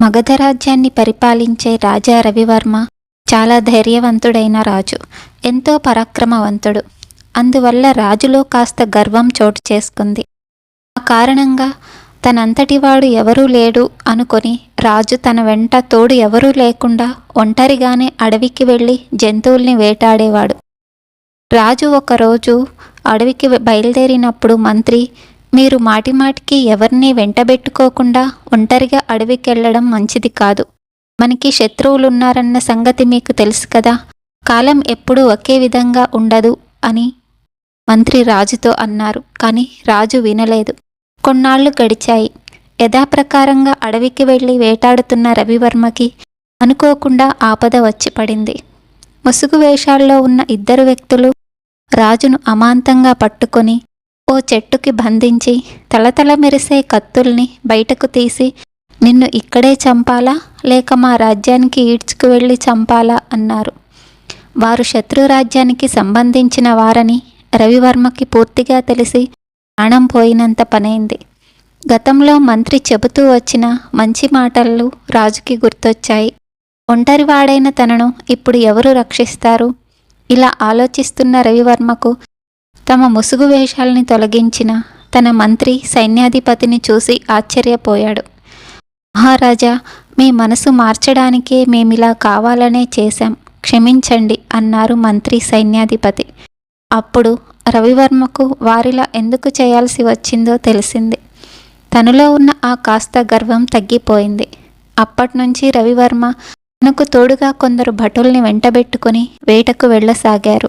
మగధ రాజ్యాన్ని పరిపాలించే రాజా రవివర్మ చాలా ధైర్యవంతుడైన రాజు ఎంతో పరాక్రమవంతుడు. అందువల్ల రాజులో కాస్త గర్వం చోటు చేసుకుంది. ఆ కారణంగా తనంతటివాడు ఎవరూ లేడు అనుకొని రాజు తన వెంట తోడు ఎవరూ లేకుండా ఒంటరిగానే అడవికి వెళ్ళి జంతువుల్ని వేటాడేవాడు. రాజు ఒకరోజు అడవికి బయలుదేరినప్పుడు మంత్రి మీరు మాటిమాటికి ఎవరిని వెంటబెట్టుకోకుండా ఒంటరిగా అడవికెళ్ళడం మంచిది కాదు. మనకి శత్రువులున్నారన్న సంగతి మీకు తెలుసు కదా. కాలం ఎప్పుడూ ఒకే విధంగా ఉండదు అని మంత్రి రాజుతో అన్నారు. కానీ రాజు వినలేదు. కొన్నాళ్ళు గడిచాయి. యథాప్రకారంగా అడవికి వెళ్ళి వేటాడుతున్న రవివర్మకి అనుకోకుండా ఆపద వచ్చి పడింది. ముసుగు వేషాల్లో ఉన్న ఇద్దరు వ్యక్తులు రాజును అమాంతంగా పట్టుకొని ఓ చెట్టుకి బంధించి తలతల మెరిసే కత్తుల్ని బయటకు తీసి నిన్ను ఇక్కడే చంపాలా? లేక మా రాజ్యానికి ఈడ్చుకు వెళ్ళి చంపాలా? అన్నారు. వారు శత్రు రాజ్యానికి సంబంధించిన వారని రవివర్మకి పూర్తిగా తెలిసి ప్రాణం పోయినంత పనైంది. గతంలో మంత్రి చెబుతూ వచ్చిన మంచి మాటలు రాజుకి గుర్తొచ్చాయి. ఒంటరివాడైన తనను ఇప్పుడు ఎవరు రక్షిస్తారు? ఇలా ఆలోచిస్తున్న రవివర్మకు తమ ముసుగు వేషాల్ని తొలగించిన తన మంత్రి సైన్యాధిపతిని చూసి ఆశ్చర్యపోయాడు. మహారాజా మీ మనసు మార్చడానికే మేమిలా కావాలనే చేశాం. క్షమించండి అన్నారు మంత్రి సైన్యాధిపతి. అప్పుడు రవివర్మకు వారిలా ఎందుకు చేయాల్సి వచ్చిందో తెలిసింది. తనలో ఉన్న ఆ కాస్త గర్వం తగ్గిపోయింది. అప్పటినుంచి రవివర్మ తనకు తోడుగా కొందరు భటుల్ని వెంటబెట్టుకుని వేటకు వెళ్ళసాగారు.